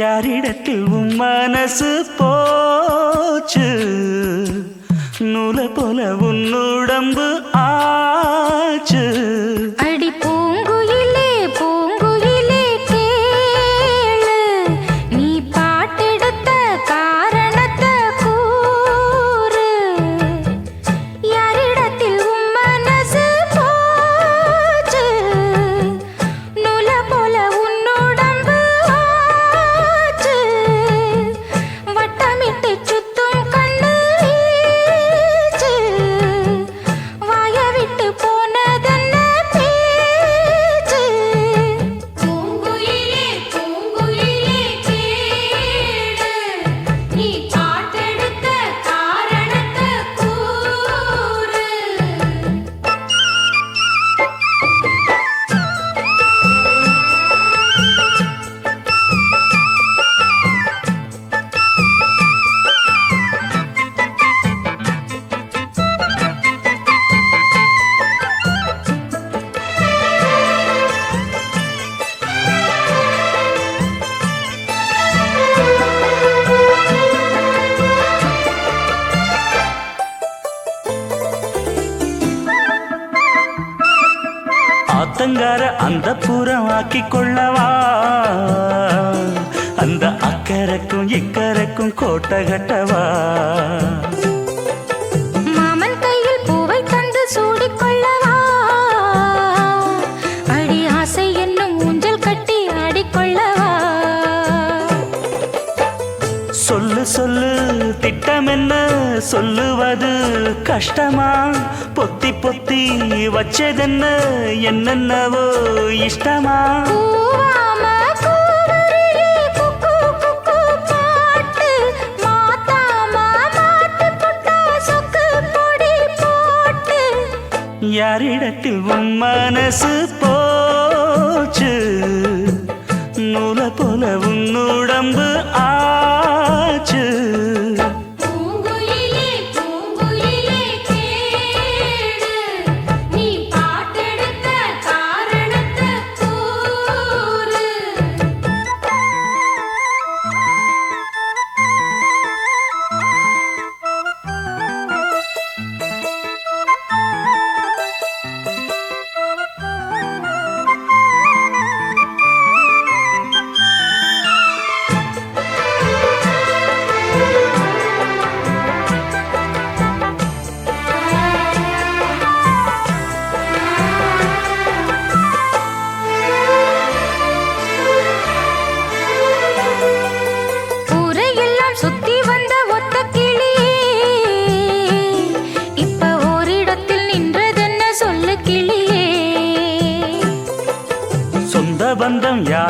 யாரிடத்தில் உன் மனசு போச்சு? நூல போல உன்னுடம்பு ஆச்சு. அடி பூங்குயில் அலங்கார அந்த புறமாக்கி கொள்ளவா அந்த அக்கறைக்கும் இக்கரைக்கும் கோட்டை கட்டவா? சொல்லு சொல்லு. திட்டம் என்ன? சொல்லுவது கஷ்டமா? பொத்தி பொத்தி வச்சதென்ன? என்னென்னவோ இஷ்டமா? யாரிடத்தில் உன் மனசு போச்சு? நூல போல உன் உடம்பு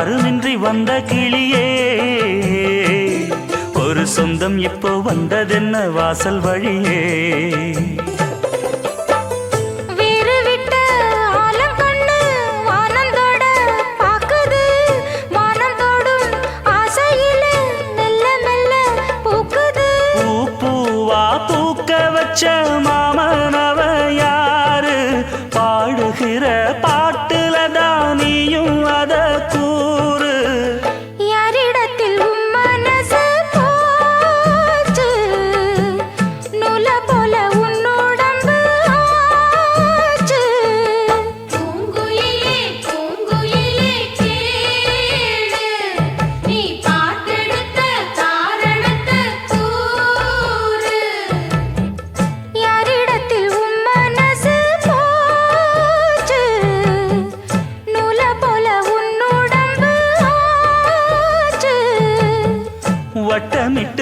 யாருமின்றி வந்த கிளியே. ஒரு சொந்தம் இப்போ வந்ததென்ன வாசல் வழியே. வீறு விட்ட